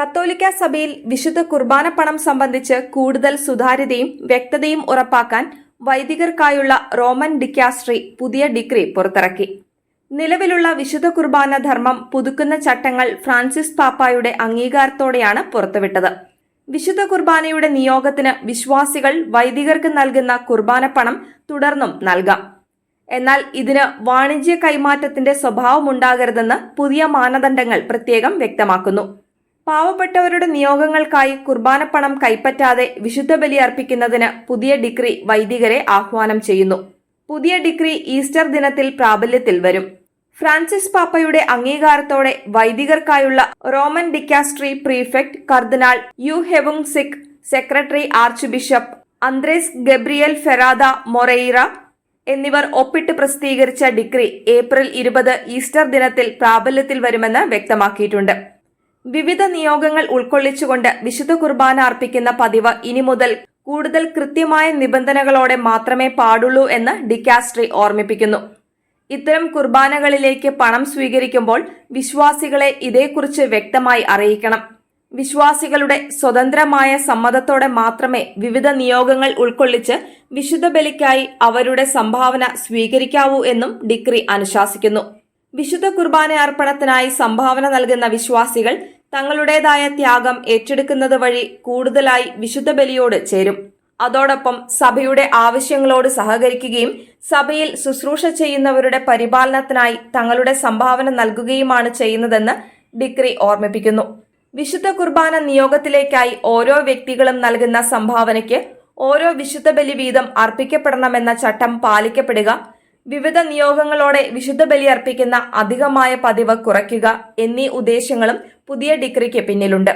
കത്തോലിക്ക സഭയിൽ വിശുദ്ധ കുർബാന പണം സംബന്ധിച്ച് കൂടുതൽ സുതാര്യതയും വ്യക്തതയും ഉറപ്പാക്കാൻ വൈദികർക്കായുള്ള റോമൻ ഡിക്കാസ്ട്രി പുതിയ ഡിഗ്രി പുറത്തിറക്കി. നിലവിലുള്ള വിശുദ്ധ കുർബാന ധർമ്മം പുതുക്കുന്ന ചട്ടങ്ങൾ ഫ്രാൻസിസ് പാപ്പായുടെ അംഗീകാരത്തോടെയാണ് പുറത്തുവിട്ടത്. വിശുദ്ധ കുർബാനയുടെ നിയോഗത്തിന് വിശ്വാസികൾ വൈദികർക്ക് നൽകുന്ന കുർബാന പണം തുടർന്നും നൽകാം. എന്നാൽ ഇതിന് വാണിജ്യ കൈമാറ്റത്തിന്റെ സ്വഭാവമുണ്ടാകരുതെന്ന് പുതിയ മാനദണ്ഡങ്ങൾ പ്രത്യേകം വ്യക്തമാക്കുന്നു. പാവപ്പെട്ടവരുടെ നിയോഗങ്ങൾക്കായി കുർബാനപ്പണം കൈപ്പറ്റാതെ വിശുദ്ധ ബലി അർപ്പിക്കുന്നതിന് പുതിയ ഡിഗ്രി വൈദികരെ ആഹ്വാനം ചെയ്യുന്നു. പുതിയ ഡിഗ്രി ഈസ്റ്റർ ദിനത്തിൽ പ്രാബല്യത്തിൽ വരും. ഫ്രാൻസിസ് പാപ്പയുടെ അംഗീകാരത്തോടെ വൈദികർക്കായുള്ള Roman dicastery prefect cardinal You Heung Sik secretary archbishop Andres Gabriel Ferrada Moreira എന്നിവർ ഒപ്പിട്ട് പ്രസിദ്ധീകരിച്ച ഡിഗ്രി ഏപ്രിൽ ഇരുപത് ഈസ്റ്റർ ദിനത്തിൽ പ്രാബല്യത്തിൽ വരുമെന്ന് വ്യക്തമാക്കിയിട്ടുണ്ട്. വിവിധ നിയോഗങ്ങൾ ഉൾക്കൊള്ളിച്ചുകൊണ്ട് വിശുദ്ധ കുർബാന അർപ്പിക്കുന്ന പതിവ് ഇനി മുതൽ കൂടുതൽ കൃത്യമായ നിബന്ധനകളോടെ മാത്രമേ പാടുള്ളൂ എന്ന് ഡിക്കാസ്ട്രി ഓർമ്മിപ്പിക്കുന്നു. ഇത്തരം കുർബാനകളിലേക്ക് പണം സ്വീകരിക്കുമ്പോൾ വിശ്വാസികളെ ഇതേക്കുറിച്ച് വ്യക്തമായി അറിയിക്കണം. വിശ്വാസികളുടെ സ്വതന്ത്രമായ സമ്മതത്തോടെ മാത്രമേ വിവിധ നിയോഗങ്ങൾ ഉൾക്കൊള്ളിച്ച് വിശുദ്ധ ബലിക്കായി അവരുടെ സംഭാവന സ്വീകരിക്കാവൂ എന്നും ഡിക്രി അനുശാസിക്കുന്നു. വിശുദ്ധ കുർബാന അർപ്പണത്തിനായി സംഭാവന നൽകുന്ന വിശ്വാസികൾ തങ്ങളുടേതായ ത്യാഗം ഏറ്റെടുക്കുന്നത് വഴി കൂടുതലായി വിശുദ്ധ ബലിയോട് ചേരും. അതോടൊപ്പം സഭയുടെ ആവശ്യങ്ങളോട് സഹകരിക്കുകയും സഭയിൽ ശുശ്രൂഷ ചെയ്യുന്നവരുടെ പരിപാലനത്തിനായി തങ്ങളുടെ സംഭാവന നൽകുകയുമാണ് ചെയ്യുന്നതെന്ന് ഡിക്രി ഓർമ്മിപ്പിക്കുന്നു. വിശുദ്ധ കുർബാന നിയോഗത്തിലേക്കായി ഓരോ വ്യക്തികളും നൽകുന്ന സംഭാവനയ്ക്ക് ഓരോ വിശുദ്ധ ബലി വീതം അർപ്പിക്കപ്പെടണമെന്ന ചട്ടം പാലിക്കപ്പെടുക വിവിധ നിയോഗങ്ങളോടെ വിശുദ്ധ ബലി അർപ്പിക്കുന്ന അധികമായ പതിവ് കുറയ്ക്കുക എന്നീ ഉദ്ദേശങ്ങളും പുതിയ ഡിഗ്രിക്ക് പിന്നിലുണ്ട്.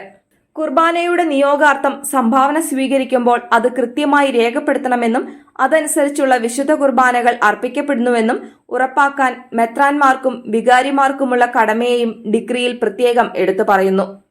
കുർബാനയുടെ നിയോഗാർത്ഥം സംഭാവന സ്വീകരിക്കുമ്പോൾ അത് കൃത്യമായി രേഖപ്പെടുത്തണമെന്നും അതനുസരിച്ചുള്ള വിശുദ്ധ കുർബാനകൾ അർപ്പിക്കപ്പെടുന്നുവെന്നും ഉറപ്പാക്കാൻ മെത്രാൻമാർക്കും വികാരിമാർക്കുമുള്ള കടമയെയും ഡിഗ്രിയിൽ പ്രത്യേകം എടുത്തു പറയുന്നു.